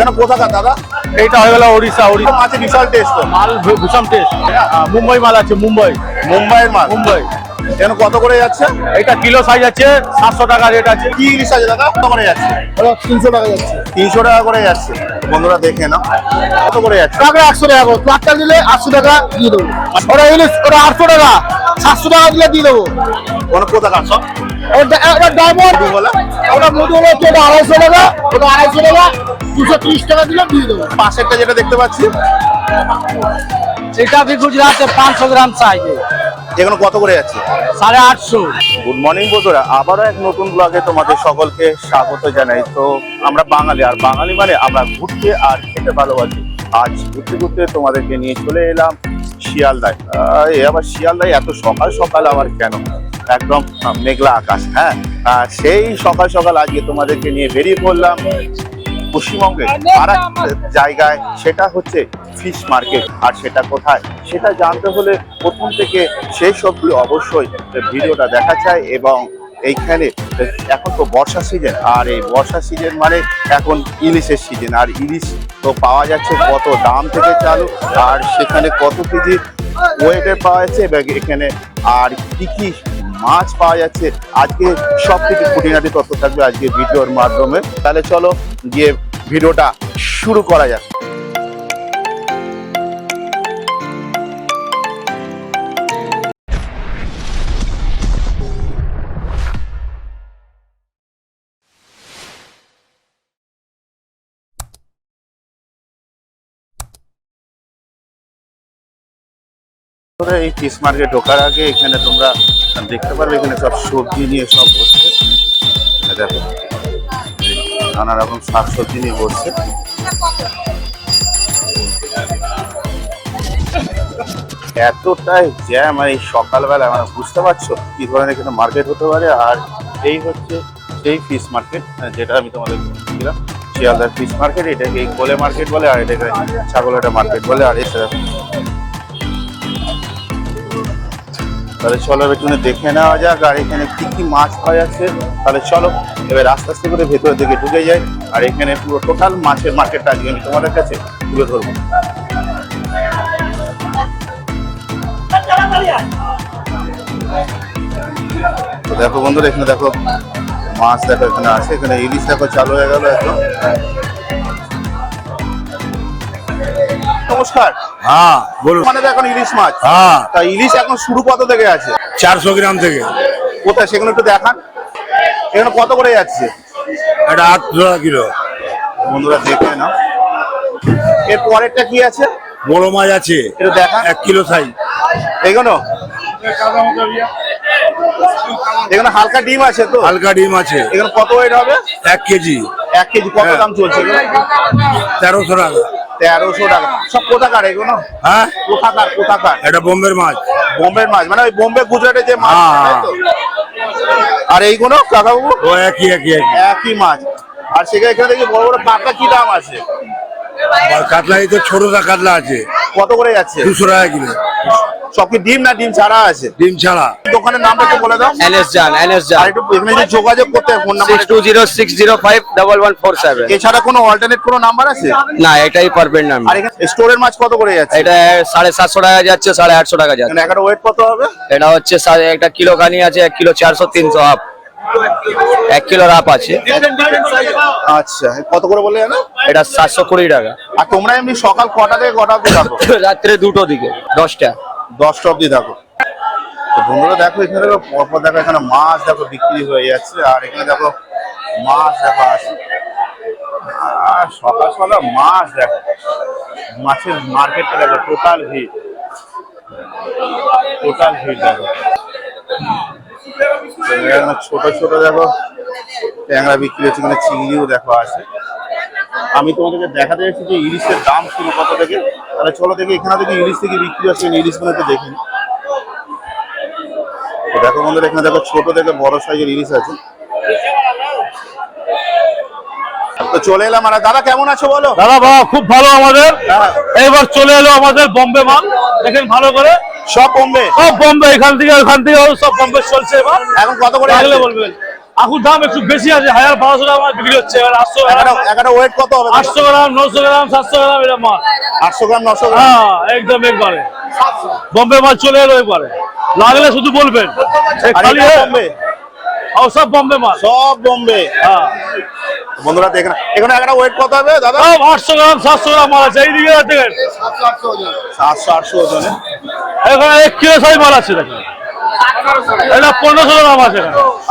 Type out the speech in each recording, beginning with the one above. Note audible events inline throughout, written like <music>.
এখানে কোথাকার দাদা? এইটা হয়ে গেল ওড়িশা ওড়িশা। মাছে বিশাল টেস্ট মাল ভীষণ টেস্ট মুম্বাই মাল আছে মুম্বাই। মুম্বাইয়ের মাছ মুম্বাই। এখানে কত করে যাচ্ছে? এটা কিলো সাইজ আছে সাতশো টাকা রেট আছে। কি ইলিশ আছে দাদা? কত করে যাচ্ছে? তিনশো টাকা যাচ্ছে। তিনশো টাকা করে যাচ্ছে। বন্ধুরা দেখে না কত করে যাচ্ছে? টাকা একশো টাকা করে? প্লাটটা দিলে আটশো টাকা দিয়ে দেবো। ওরা ইলিশ ওরা আটশো টাকা। সাতশো টাকা দিলে দিয়ে দেবো। কোন কোথাকার সব? ওটা ডায়মন্ড বলে ওটা মধু হলো হচ্ছে ওটা আড়াইশো টাকা ওটা আড়াইশো টাকা দুশো ত্রিশ টাকা দিলে দিয়ে দেবো। পাশেরটা যেটা দেখতে পাচ্ছি? এটা কি গুজরাটে পাঁচশো গ্রাম চাইবে এগুলো কত করে যাচ্ছে? সাড়ে আটশো। গুড মর্নিং বন্ধুরা। আবারও এক নতুন ব্লগে তোমাদের সকলকে স্বাগত জানাই। তো আমরা বাঙালি আর বাঙালি মানে আমরা ঘুরতে আর খেতে ভালোবাসি। আজ ঘুরতে ঘুরতে তোমাদেরকে নিয়ে চলে এলাম শিয়ালদায়। এ আবার শিয়ালদায় এত সকাল সকাল আবার কেন? একদম মেঘলা আকাশ হ্যাঁ? সেই সকাল সকাল আজকে তোমাদেরকে নিয়ে বেরিয়ে পড়লাম। পশ্চিমবঙ্গে আর জায়গায় সেটা হচ্ছে ফিশ মার্কেট আর সেটা কোথায়? সেটা জানতে হলে প্রথম থেকে শেষ অব্দি অবশ্যই ভিডিওটা দেখা চাই এবং এইখানে এখন তো বর্ষা সিজন আর এই বর্ষা সিজন মানে এখন ইলিশের সিজন আর ইলিশ তো পাওয়া যাচ্ছে কত দাম থেকে চালু আর সেখানে কত কেজি ওয়েটে পাওয়া যাচ্ছে এবং এখানে আর কি কি মাছ পাওয়া যাচ্ছে। আজকে সব কিছু খুঁটিনাটি তথ্য থাকবে আজকে ভিডিওর মাধ্যমে। তাহলে চলো গিয়ে ভিডিওটা শুরু করা যাক। এই ফিশ মার্কেট ঢোকার আগে এখানে তোমরা দেখতে পারবে এখানে সব সবজি নিয়ে সব বসছে। দেখো, নানা রকম শাক সবজি নিয়ে বসছে। এতটাই জ্যাম আর এই সকালবেলা মানে বুঝতে পারছ কি ধরনের এখানে মার্কেট হতে পারে, আর এই হচ্ছে সেই ফিশ মার্কেট যেটা আমি তোমাদের বলছিলাম, শিয়ালদার ফিশ মার্কেট এটাকে এই কোলে মার্কেট বলে, আর এটাকে ছাগলাটা মার্কেট বলে, আর এছাড়া তাহলে চলো একটু দেখে নেওয়া যাক, আর এখানে কি কি মাছ পাওয়া যাচ্ছে। তাহলে চলো, এবার আস্তে আস্তে করে ভেতরের দিকে ঢুকে যাই, আর এখানে পুরো টোটাল মাছের মার্কেটটা আজকে আমি তোমাদের কাছে তুলে ধরবো। দেখো বন্ধুরা, এখানে দেখো মাছ দেখো, এখানে আছে, এখানে ইলিশ দেখো, চালু হয়ে গেল একদম। নমস্কার। হ্যাঁ বলুন। মানে এখন ইলিশ মাছ। হ্যাঁ। তা ইলিশ এখন শুরু কত থেকে আছে? চারশো গ্রাম থেকে। কোথায়? সেখানে একটু দেখান। এখানে কত করে যাচ্ছে? এটা টাকা কিলো। বন্ধুরা দেখে না এর পরেরটা কি আছে? বড় মাছ আছে। একটু দেখান। এক কিলো সাইজ। এগুলো? এখানে হালকা ডিম আছে তো? হালকা ডিম আছে। এখানে কত ওয়েট হবে? এক কেজি। এক কেজি। কত। দাম চলছে? তেরোশো টাকা। তেরোশো টাকা। সব কোথাকার এগুলো? হ্যাঁ? কোথাকার কোথাকার? এটা বোম্বের মাছ। বোম্বের মাছ মানে ওই বোম্বে গুজরাটে যে মাছ হ্যাঁ। আর এইগুলো কাকাবাবু? ও একই একই একই। একই মাছ। আর সেখানে এখানে দেখি বড় বড় পাতলা কি দাম আছে? কাতলা এই তো ছোটটা কাতলা আছে। কত করে যাচ্ছে? দুশো টাকা কিলো। সব কি ডিম না ডিম ছাড়া আছে? ডিম ছাড়া। দোকানের নামটা একটু বলে দাও। এনএস জান এনএস আর একটু এখানে যে যোগাযোগ করতে phone number six two zero six zero five double one four seven. এছাড়া কোনো অল্টারনেট কোনো নাম্বার আছে? না এটাই পারবেন না আর এখানে স্টোরের মাছ কত করে যাচ্ছে? এটা সাড়ে সাতশো টাকা যাচ্ছে সাড়ে আটশো টাকা যাচ্ছে। একটা ওয়েট কত হবে? এটা হচ্ছে সাড়ে একটা কিলো খানি আছে এক কিলো চারশো তিনশো হাফ। এক কিলো রাপ আছে। আচ্ছা কত করে বলে জানো? এটা সাতশো কুড়ি টাকা। আর তোমরা এমনি সকাল কটা থেকে কটা অব্দি রাত্রে দুটো দিকে দশটা। দশটা অব্দি থাকো তো বন্ধুরা দেখো, এখানে দেখো, পরপর দেখো এখানে মাছ দেখো বিক্রি হয়ে যাচ্ছে, আর এখানে দেখো মাছ দেখো আছে আর সকাল সকাল মাছ দেখো। মাছের মার্কেটটা দেখো টোটাল ভিড়। টোটাল ভিড় দেখো। ছোট ছোট দেখো। ট্যাংরা বিক্রি হচ্ছে এখানে চিংড়িও দেখো আছে। আমি তোমাদেরকে দেখাতে যাচ্ছি যে ইলিশের দাম শুরু কত থেকে তাহলে চলো দেখি এখানে থেকে ইলিশ থেকে বিক্রি হচ্ছে ইলিশগুলো তো দেখিনি দেখো বন্ধুরা এখানে দেখো ছোট থেকে বড় সাইজের ইলিশ আছে। তো চলে এলাম আর দাদা কেমন আছো বলো? দাদা বাবা খুব ভালো আমাদের। এইবার চলে এলো আমাদের বম্বে মাল। দেখেন ভালো করে। সব কমবে সব বম্বে এখান থেকে ওখান থেকে সব বম্বে চলছে এবার। এখন কত করে লাগলে? বলবেন। আখুর দাম একটু বেশি আছে হাজার বারোশো টাকা আমার বিক্রি হচ্ছে এবার আটশো গ্রাম। একটা ওয়েট কত হবে? আটশো গ্রাম নশো গ্রাম সাতশো গ্রাম এরকম মাল। আটশো গ্রাম নশো গ্রাম? হ্যাঁ একদম একবারে। বম্বে মাল চলে এলো একবারে। লাগলে শুধু বলবেন। খালি বোম্বে? ও, সব বম্বে মাল। সব বোম্বে? হ্যাঁ। বন্ধুরা দেখেন এখানে একটা ওয়েট কত হবে দাদা? আটশো গ্রাম সাতশো গ্রাম মাল আছে এইদিকে দেখেন সাতশো আটশো ওজনে। এখানে এক কিলো সাইজ মাল আছে দেখেন। এটা পনেরোশো গ্রাম আছে।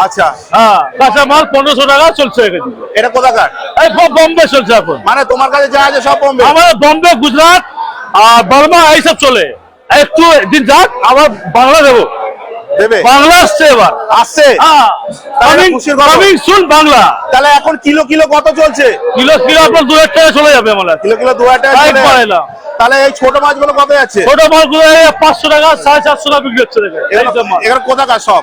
আচ্ছা। হ্যাঁ কাঁচা মাল পনেরোশো টাকা চলছে এখানে। এটা কোথাকার? এই বম্বে চলছে এখন। মানে তোমার কাছে যা আছে সব বোম্বে? বম্বে গুজরাট আর বর্মা এইসব চলে। একটু দিন যাক আবার বাংলা দেবো দেবে? বাংলা আসছে এবার। আসছে? তাহলে খুশির খবর। বাংলা। তাহলে এখন কিলো কিলো কত চলছে? কিলো কিলো আপনার দু হাজার টাকা চলে যাবে আমার। কিলো কিলো দু হাজার টাকা চলে তাহলে এই ছোট মাছগুলো কত যাচ্ছে ছোট মালগুলো পাঁচশো টাকা সাড়ে চারশো টাকা বিক্রি হচ্ছে দেখে এগুলো এইসব মাল এগুলো কোথাকার সব?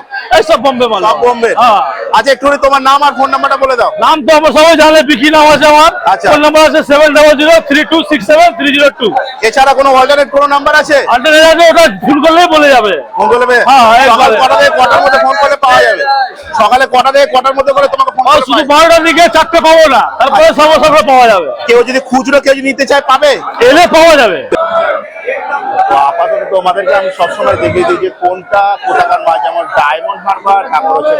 বম্বে মাল সব বোম্বে। হ্যাঁ। আচ্ছা একটু তোমার নাম আর ফোন নাম্বারটা বলে দাও। নাম তো আমরা সবাই জানে বিকি নাম আছে আমার। আচ্ছা। ফোন নাম্বার আছে seven double zero three two six seven three zero two এছাড়া কোনো অল্টারনেট কোনো নাম্বার আছে? আন্টার ওটা ফোন করলেই বলে যাবে। ফোন করলে হ্যাঁ, সকাল কটা থেকে কটার মধ্যে ফোন করলে পাওয়া যাবে? সকালে কটা থেকে কটার মধ্যে করে তোমাকে ফোন আর করলে শুধু বারোটার দিকে চারটে পাবো না তারপরে সব সব পাওয়া যাবে। কেউ যদি খুচরো কেউ যদি নিতে চায় পাবে? এলে পাওয়া যাবে। আপাতত তোমাদেরকে আমি সবসময় দেখিয়ে দিই যে কোনটা কোথাকার মাছ যেমন ডায়মন্ড হারবার তারপর হচ্ছে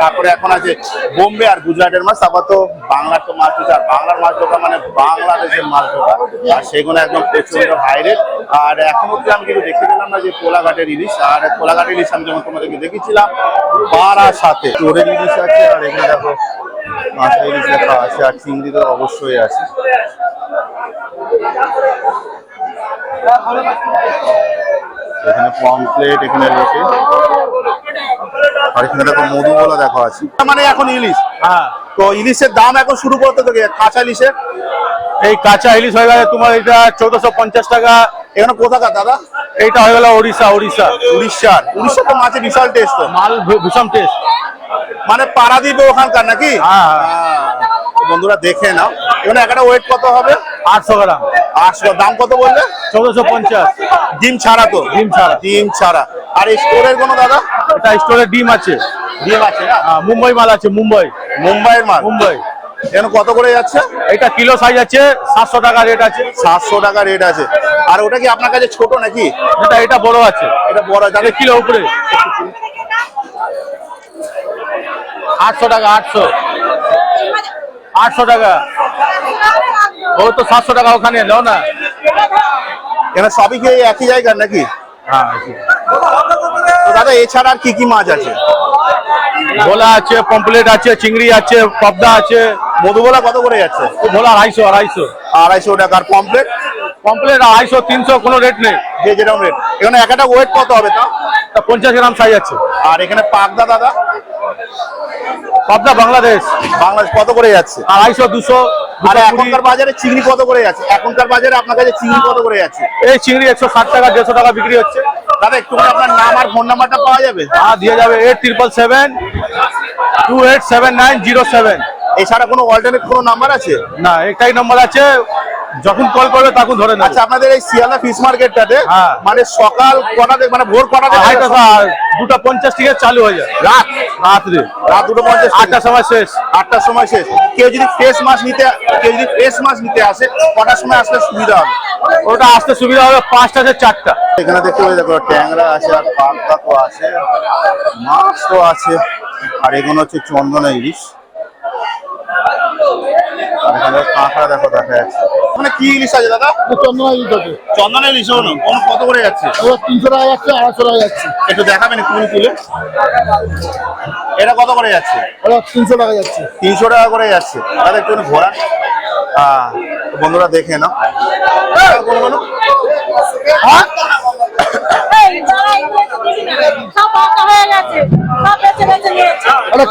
তারপরে এখন আছে বোম্বে আর গুজরাটের মাছ। আপাতত বাংলার তো মাছ আর বাংলার মাছ ঢোকা মানে বাংলাদেশের মাছ ঢোকা আর সেগুলো একদম প্রচণ্ড হাইরে আর এখন অব্দি আমি কিন্তু দেখতে পেলাম না যে কোলাঘাটের ইলিশ আর কোলাঘাটের ইলিশ আমি যেমন তোমাদেরকে দেখেছিলাম পাড়ার সাথে। চোরের ইলিশ আছে আর এখানে দেখো মাছের ইলিশ দেখা আছে আর চিংড়ি তো অবশ্যই আছে। এখানে পমপ্লেট এখানে রয়েছে। আর এখানে দেখো মধু বলা দেখো আছে। মানে এখন ইলিশ। হ্যাঁ। তো ইলিশের দাম এখন শুরু করতে তো কি? কাঁচা ইলিশের। এই কাঁচা ইলিশ হয়ে গেছে তোমার এটা চোদ্দশো পঞ্চাশ টাকা। এখানে কোথাকার দাদা? এইটা হয়ে গেল ওড়িশা ওড়িশা উড়িষ্যার উড়িষ্যা তো মাছের বিশাল টেস্ট মাল ভীষণ টেস্ট মানে পারাদ্বীপে ওখানকার নাকি? হ্যাঁ। হ্যাঁ। বন্ধুরা দেখে নাও। এখানে একটা ওয়েট কত হবে? আটশো গ্রাম। আটশো। দাম কত বললে? চৌদ্দশো পঞ্চাশ। ডিম ছাড়া তো? ডিম ছাড়া। ডিম ছাড়া। আর এই স্টোরের কোনো দাদা? এটা স্টোরে ডিম আছে। ডিম আছে না? হ্যাঁ, মুম্বাই মাল আছে মুম্বাই। মুম্বাইয়ের মাল? মুম্বাই। এখানে কত করে যাচ্ছে? এটা কিলো সাইজ আছে সাতশো টাকা রেট আছে। সাতশো টাকা রেট আছে। আর ওটা কি আপনার কাছে ছোট নাকি? এটা এটা বড় আছে। এটা বড় যাদের কিলো উপরে। আটশো টাকা আটশো। আটশো টাকা। ও তো সাতশো টাকা ওখানে নাও না। এখানে সবই কি একই জায়গার নাকি? হ্যাঁ দাদা এছাড়া আর কি কি মাছ আছে? ভোলা আছে পম্পলেট আছে চিংড়ি আছে পবদা আছে। মধুবলা কত করে যাচ্ছে? ভোলা আড়াইশো আড়াইশো। আড়াইশো টাকার পমপ্লেট পম্পলেট আড়াইশো তিনশো কোনো রেট নেই। যে যেরকম রেট এখানে এক একটা ওয়েট কত হবে তা পঞ্চাশ গ্রাম সাইজ আছে। আর এখানে পাকদা দাদা? পবদা বাংলাদেশ। বাংলাদেশ কত করে যাচ্ছে? আড়াইশো দুশো আর এখনকার বাজারে চিংড়ি কত করে যাচ্ছে? এখনকার বাজারে আপনার কাছে চিংড়ি কত করে যাচ্ছে? এই চিংড়ি একশো ষাট টাকা দেড়শো টাকা বিক্রি হচ্ছে। দাদা একটু আপনার নাম আর ফোন নাম্বারটা পাওয়া যাবে? আর দিয়ে যাবে। Eight triple seven two eight seven nine zero seven এছাড়া কোনো অল্টারনেট কোনো নাম্বার আছে? না একটাই নম্বর আছে যখন কল করবে তখন ধরে আচ্ছা আপনাদের এই শিয়ালদা ফিশ মার্কেটটাতে হ্যাঁ। মানে সকাল কটা থেকে মানে ভোর কটা থেকে দুটা পঞ্চাশ থেকে চালু হয়ে যায়। রাত? রাত্রে। রাত দুটো পঞ্চাশ আটটার সময় শেষ। আটটার সময় শেষ। কেউ যদি ফ্রেশ মাছ নিতে কেউ যদি ফ্রেশ মাছ নিতে আসে কটার সময় আসলে সুবিধা হবে? ওটা আসতে সুবিধা হবে পাঁচটা থেকে চারটা। এখানে দেখতে পাই দেখো ট্যাংরা আছে আর পাবদা তো আছে মাছ তো আছে আর এগুলো হচ্ছে চন্দনা ইলিশ। আর এখানে কাঁকড়া দেখো দেখা যাচ্ছে। মানে কি ইলিশ আছে দাদা? চন্দনা ইলিশ আছে। চন্দনা ইলিশ হলো কোন কত করে যাচ্ছে? তিনশো টাকা যাচ্ছে আড়াইশো টাকা যাচ্ছে। একটু দেখাবেন একটু তুলে। এটা কত করে যাচ্ছে? এবার তিনশো টাকা যাচ্ছে। তিনশো টাকা করে যাচ্ছে। দাদা একটু ঘোরা হ্যাঁ বন্ধুরা দেখে না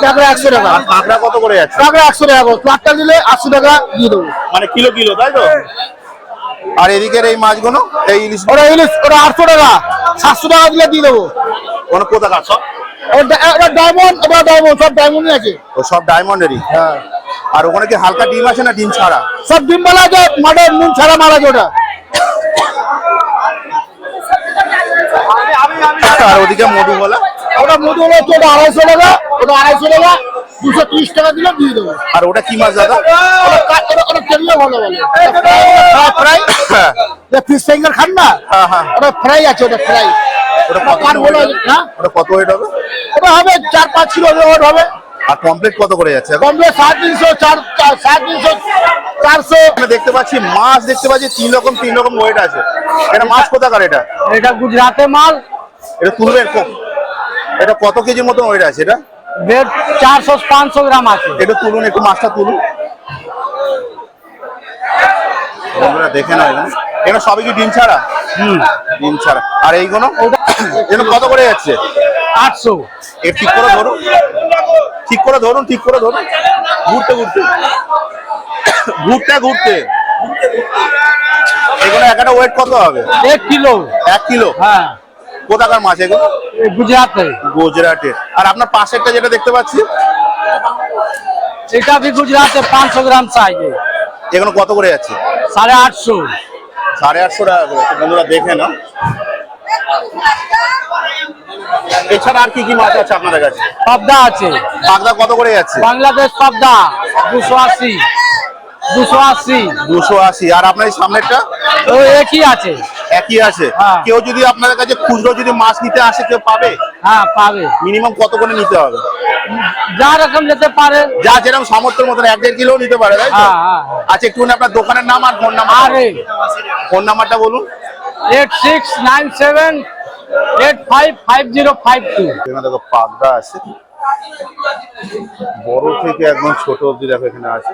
কাঁকড়া একশো টাকা। আর কাঁকড়া কত করে যাচ্ছে? কাঁকড়া একশো টাকা করে দিলে আশি টাকা দিয়ে দেবো। মানে কিলো কিলো তাই তো? আর এদিকের এই মাছগুলো এই ইলিশ ওটা ইলিশ ওটা আটশো টাকা। সাতশো টাকা দিলে দিয়ে দেবো। কোনো কোথাকার সব? ডায়মন্ড ওটা ডায়মন্ড সব ডায়মন্ডই আছে। ও সব ডায়মন্ডেরই হ্যাঁ। আর ওখানে কি হালকা ডিম আছে না ডিম ছাড়া? সব ডিম মালা আছে মাঠে নুন ছাড়া মারা আছে ওটা। আর ওদিকে মধু ওটা মধু হচ্ছে ওটা আড়াইশো টাকা ওটা আড়াইশো টাকা দুশো তিরিশ টাকা দিলে দিয়ে দেবো। আর ওটা কি মাছ দাদা? ওটা কা- ওটা- ওটা তেলিয়ে ভালো বলে। ফ্রাই হ্যাঁ। ফিশ ফিঙ্গার খান না? হ্যাঁ হ্যাঁ। ওটা ফ্রাই আছে ওটা ফ্রাই। ওটা কত কাঠ না ওটা কত ওয়েট হবে ওটা হবে চার পাঁচ কিলো ওয়েট হবে। আর কমপ্লিট কত করে যাচ্ছে? সাড়ে তিনশো চার চার- সাড়ে তিনশো চারশো। দেখতে পাচ্ছি মাছ দেখতে পাচ্ছি তিন রকম তিন রকম ওয়েট আছে। এটা মাছ কোথাকার এটা? এটা গুজরাটে মাল এটা তুলবেন এটা কত কেজির মতন ওয়েট আছে এটা? বেড চারশো পাঁচশো গ্রাম আছে। এটা তুলুন একটু মাছটা তুলুন। বন্ধুরা দেখে না এখানে সবই কি ডিম ছাড়া? হুম। ডিম ছাড়া। আর এইগুলো? এগুলো কত করে যাচ্ছে? আটশো। এ ঠিক করে ধরুন। ঠিক করে ধরুন ঠিক করে ধরুন। ঘুরতে ঘুরতে। ঘুরতে ঘুরতে। এগুলো একটা ওয়েট কত হবে? এক কিলো। এক কিলো? হ্যাঁ। কোথাকার মাছ এগুলো? এই গুজরাটে গুজরাটে আর আপনার পাশেরটা যেটা দেখতে পাচ্ছি? এটা भी গুজরাটে পাঁচশো গ্রাম চাইবে এগুলো কত করে যাচ্ছে? সাড়ে আটশো। সাড়ে আটশো টাকা করে। তো বন্ধুরা দেখে না এছাড়া আর কি কি মাছ আছে আপনাদের কাছে? পাবদা আছে। বাগদা কত করে যাচ্ছে? বাংলাদেশ পাবদা দুশো আশি। দুশো আশি। দুশো আশি। আর আপনার সামনেরটা? ও একই আছে। একই আছে হ্যাঁ। কেউ যদি আপনাদের কাছে খুচরো যদি মাছ নিতে আসে কেউ পাবে? হ্যাঁ পাবে। মিনিমাম কত করে নিতে হবে? যা রকম যেতে পারে। যা যেরকম সামর্থ্যের মতন এক দেড় কিলো নিতে পারে তাই হ্যাঁ হ্যাঁ আচ্ছা একটুখানি আপনার দোকানের নাম আর ফোন নাম্বার আরে। ফোন নাম্বারটা বলুন। Eight six nine seven eight five five zero five two. এখানে দেখো পাগড়া আছে। বড় থেকে একদম ছোট অব্দি দেখো এখানে আছে।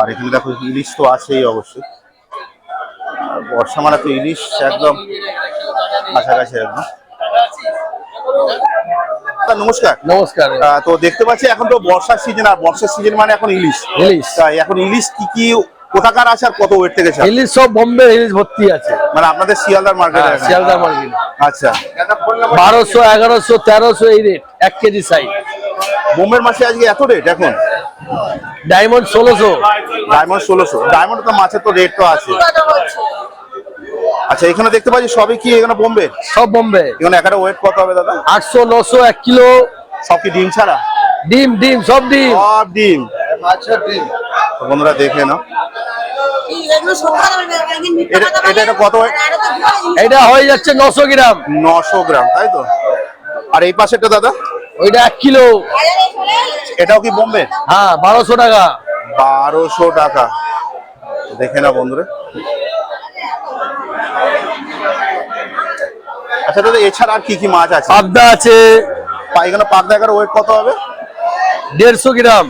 আর এখানে দেখো ইলিশ তো আছেই অবশ্যই। বর্ষা মানে তো ইলিশ একদম কাছাকাছি একদম নমস্কার। নমস্কার। তো দেখতে পাচ্ছি এখন তো বর্ষার সিজন আর বর্ষার সিজন মানে এখন ইলিশ। ইলিশ। তাই এখন ইলিশ কি কি কোথাকার আছে আর কত ওয়েট থেকে ইলিশ সব বোম্বে ইলিশ ভর্তি আছে। মানে আপনাদের শিয়ালদার মার্কেট হ্যাঁ, শিয়ালদা মার্কেট আচ্ছা। বারোশো এগারোশো তেরোশো এই রেট এক কেজি সাইজ বোম্বের মাসে আজকে এত রেট এখন? ডায়মন্ড ষোলোশো। ডায়মন্ড ষোলোশো। ডায়মন্ড তো মাছের তো রেট তো আছে। আচ্ছা এখানে দেখতে পাচ্ছি সবই কি? এখানে বোম্বে? সব বোম্বে। এখানে একটা ওয়েট কত হবে দাদা? আটশো নশো এক কিলো। সব কি ডিম ছাড়া? ডিম ডিম সব ডিম। সব ডিম। তো বন্ধুরা দেখে না এটা এটা একটা কত এটা হয়ে যাচ্ছে নশো গ্রাম। নশো গ্রাম তাই তো? আর এই পাশেরটা দাদা? ওইটা এক কিলো। এটাও কি বোম্বে? হ্যাঁ বারোশো টাকা। বারোশো টাকা। দেখে না বন্ধুরা। আচ্ছা দাদা এছাড়া আর কি কি মাছ আছে? পাবদা আছে। পায়খানা পাবদা এগারো ওয়েট কত হবে? দেড়শো গ্রাম।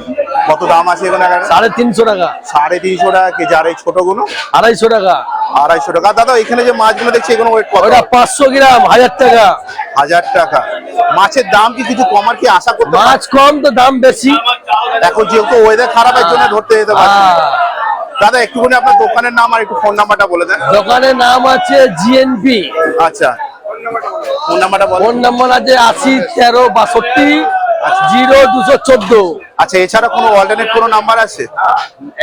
কত দাম আছে এখানে? এখানে? সাড়ে তিনশো টাকা। সাড়ে তিনশো টাকা কেজি আর এই ছোটগুলো? আড়াইশো টাকা। আড়াইশো টাকা। দাদা এখানে যে মাছগুলো দেখছি এগুলো ওয়েট কত? পাঁচশো গ্রাম হাজার টাকা। হাজার টাকা। মাছের দাম কি কিছু কমার কি আশা করতে মাছ কম তো দাম বেশি। এখন যেহেতু ওয়েদার খারাপের জন্য ধরতে যেতে পারছি হ্যাঁ। দাদা একটুখানি আপনার দোকানের নাম আর একটু ফোন নাম্বারটা বলে দেন। দোকানের নাম আছে জিএনপি আচ্ছা। ফোন নাম্বারটা ফোন নাম্বার আছে আশি তেরো বাষট্টি। জিরো দুশো চোদ্দ। আচ্ছা এছাড়া কোনো অল্টারনেট কোনো নাম্বার আছে?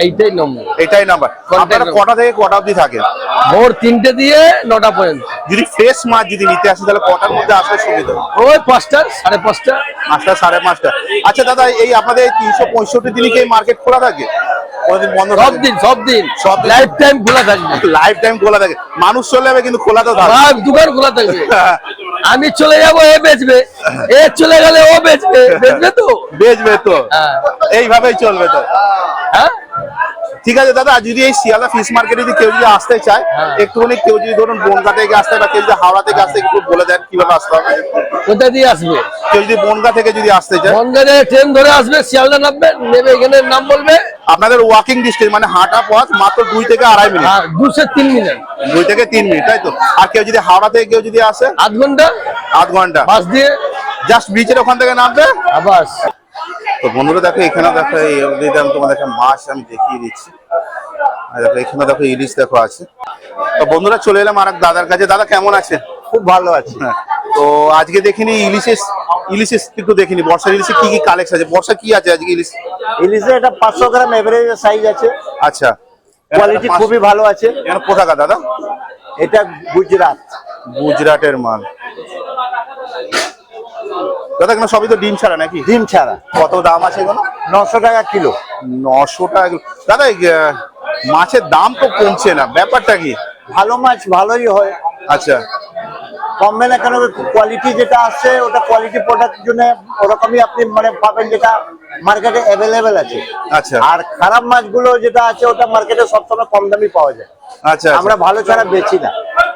এইটাই নম্বর এটাই নাম্বার আপনারা কটা থেকে কটা অবধি থাকেন? ভোর তিনটে দিয়ে নটা পর্যন্ত। যদি ফ্রেশ মাছ যদি নিতে আসে তাহলে কটার মধ্যে সুবিধা? ওই পাঁচটা সাড়ে পাঁচটা। পাঁচটা সাড়ে পাঁচটা। আচ্ছা দাদা এই আপনাদের তিনশো পঁয়ষট্টি দিনই কি মার্কেট খোলা থাকে? সব দিন সব দিন। সব লাইফ টাইম খোলা থাকবে। <laughs> লাইফ টাইম খোলা থাকে। মানুষ চলে যাবে কিন্তু খোলা তো থাকে। সব দোকান খোলা থাকবে। <laughs> আমি চলে যাব এ বেচবে। এ চলে গেলে ও বেচবে। বেচবে তো? বেচবে তো। হ্যাঁ। এইভাবেই চলবে তো। হ্যাঁ? ঠিক আছে দাদা যদি এই শিয়ালদা ফিশ মার্কেটে যদি কেউ যদি আসতে চায় হ্যাঁ। একটুখানি কেউ যদি ধরুন বনগা থেকে আসতে বা কেউ যদি হাওড়া থেকে আসতে একটু বলে দেন কীভাবে আসতে হবে। কোথা দিয়ে আসবে? কেউ যদি বনগা থেকে যদি আসতে চায়। বনগাঁতে ট্রেন ধরে আসবে শিয়ালদা নামবে নেবে এখানে নাম বলবে। আপনাদের ওয়াকিং ডিস্টেন্স মানে হাঁটা পথ মাত্র দুই থেকে আড়াই মিনিট। আর দুশো তিন মিনিট। দুই থেকে তিন মিনিট তাই তো? আর কেউ যদি হাওড়া থেকে কেউ যদি আসে? আধ ঘণ্টা? আধ ঘণ্টা। বাস দিয়ে? জাস্ট বিচের ওখান থেকে নামবে? আবাস তো বন্ধুরা দেখো এখানে দেখো এই অবধিতে আমি তোমাদেরকে মাছ আমি দেখিয়ে দিচ্ছি। দেখো এখানে দেখো ইলিশ দেখো আছে। তো বন্ধুরা চলে এলাম আর দাদার কাছে। দাদা কেমন আছেন? খুব ভালো আছে। হ্যাঁ তো আজকে দেখিনি ইলিশের ইলিশের একটু দেখিনি। বর্ষার ইলিশে কি কি কালেকশন আছে? বর্ষা কি আছে আজকে ইলিশ? ইলিশে এটা পাঁচশো গ্রাম এভারেজ সাইজ আছে। আচ্ছা। কোয়ালিটি খুবই ভালো আছে। কোথাকার দাদা? এটা গুজরাট। গুজরাটের মাল। দাদা এগুলো সবই তো ডিম ছাড়া নাকি? ডিম ছাড়া। কত দাম আছে এগুলো? নশো টাকা কিলো। নশো টাকা দাদা মাছের দাম তো কমছে না ব্যাপারটা কি? ভালো মাছ ভালোই হয়। আচ্ছা। কমবে না কেন কোয়ালিটি যেটা আসছে ওটা কোয়ালিটি প্রোডাক্ট জন্য ওরকমই আপনি মানে পাবেন যেটা মার্কেটে অ্যাভেলেবেল আছে। আচ্ছা। আর খারাপ মাছগুলো যেটা আছে ওটা মার্কেটে সবসময় কম দামি পাওয়া যায়। আচ্ছা আমরা ভালো ছাড়া বেচি না।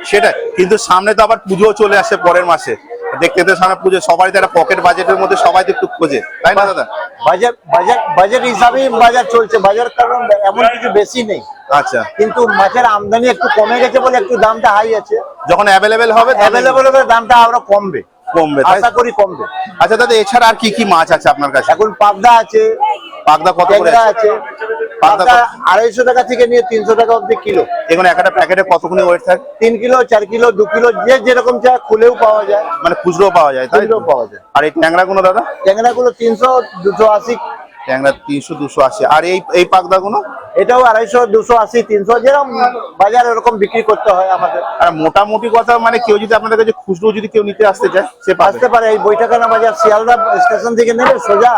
সেটাই। কিন্তু সামনে তো আবার পুজো চলে আসে পরের মাসে। দেখতে তো সামনে পুজো সবাই তো একটা পকেট বাজেটের মধ্যে সবাই তো একটু খোঁজে। তাই না দাদা? বাজার বাজার বাজেট হিসাবেই বাজার চলছে। বাজার কারণ এমন কিছু বেশি নেই। আচ্ছা। কিন্তু মাছের আমদানি একটু কমে গেছে বলে একটু দামটা হাই আছে। যখন অ্যাভেলেবেল হবে অ্যাভেলেবল হবে দামটা আরও কমবে। কমবে আশা করি কমবে। আচ্ছা দাদা এছাড়া আর কি কি মাছ আছে আপনার কাছে? এখন পাবদা আছে। পাবদা কত করে আছে? আড়াইশো টাকা থেকে নিয়ে তিনশো টাকা অব্দি কিলো। এখানে একটা প্যাকেটে কতক্ষণ ওয়েট থাকে? তিন কিলো চার কিলো দু কিলো যে যেরকম চা খুলেও পাওয়া যায়। মানে খুচরো পাওয়া যায় খুচরো পাওয়া যায়। আর এই ট্যাংরা গুলো দাদা? ট্যাংরা গুলো তিনশো দুশো আশি ট্যাংরা তিনশো দুশো আশি। আর এই এই এটাও আড়াইশো দুশো আশি তিনশো যেরকম বাজার বিক্রি করতে হয় আমাদের। আর মোটামুটি কথা মানে কেউ যদি আপনাদের কাছে খুচরো যদি কেউ নিতে আসতে চায় সে আসতে পারে এই বাজার শিয়ালদা স্টেশন থেকে নেবে সোজা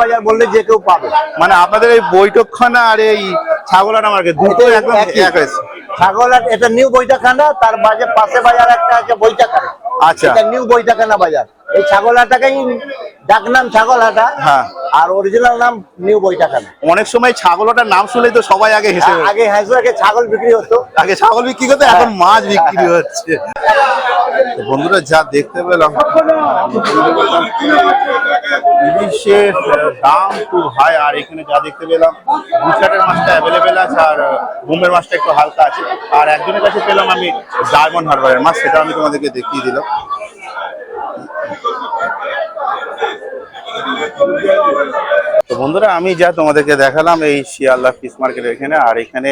বাজার বললে যে কেউ পাবে। মানে আপনাদের এই বৈঠকখানা আর এই ছাগলানা মার্কেট দুটো একদম এক এটা নিউ বৈঠাখানা তার বাজার পাশে বাজার একটা আছে বৈঠাখানা আচ্ছা। এটা নিউ বৈঠাখানা বাজার। এই ছাগল হাটাকেই ডাক নাম ছাগল হাটা। হ্যাঁ। আর অরিজিনাল নাম নিউ অনেক সময় ছাগলটার নাম শুনলেই তো সবাই আগে হেসে আগে ছাগল বিক্রি হতো। আগে ছাগল বিক্রি এখন মাছ বিক্রি হচ্ছে। বন্ধুরা যা দেখতে পেলাম ইলিশের দাম খুব হাই আর এখানে যা দেখতে পেলাম গুজরাটের মাছটা অ্যাভেলেবেল আছে আর বোম্বের মাছটা একটু হালকা আছে। আর একজনের কাছে পেলাম আমি ডায়মন্ড হারবারের মাছ সেটা আমি তোমাদেরকে দেখিয়ে দিলাম। তো বন্ধুরা, আমি যা তোমাদেরকে দেখালাম এই শিয়ালদা ফিস মার্কেটের এখানে, আর এখানে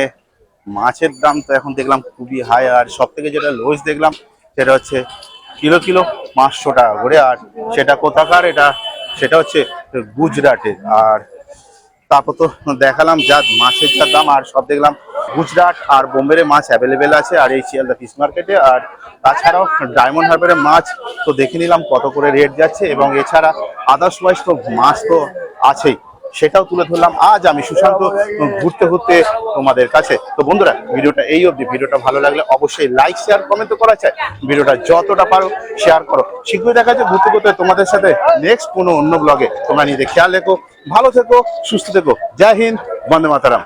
মাছের দাম তো এখন দেখলাম খুবই হাই আর সব থেকে যেটা লোজ দেখলাম সেটা হচ্ছে কিলো কিলো পাঁচশো টাকা করে। আর সেটা কোথাকার? এটা, সেটা হচ্ছে গুজরাটের আর তারপর তো দেখালাম যা মাছের যা দাম, আর সব দেখলাম গুজরাট আর বোম্বের মাছ অ্যাভেলেবেল আছে, আর এই শিয়ালদা ফিশ মার্কেটে আর তাছাড়াও ডায়মন্ড হারবারের মাছ, তো দেখে নিলাম কত করে রেট যাচ্ছে, এবং এছাড়া আদার্স ওয়াইজ তো মাছ তো আছেই। সেটাও তুলে ধরলাম। আজ আমি সুশান্ত ঘুরতে ঘুরতে তোমাদের কাছে। তো বন্ধুরা, ভিডিওটা এই অবধি। ভিডিওটা ভালো লাগলে অবশ্যই লাইক শেয়ার কমেন্ট তো করা চাই ভিডিওটা যতটা পারো শেয়ার করো। শীঘ্রই দেখা যায় ঘুরতে ঘুরতে তোমাদের সাথে নেক্সট কোনো অন্য ব্লগে তোমরা নিজেদের খেয়াল রেখো, ভালো থেকো, সুস্থ থেকো। জয় হিন্দ, বন্দে মাতারাম।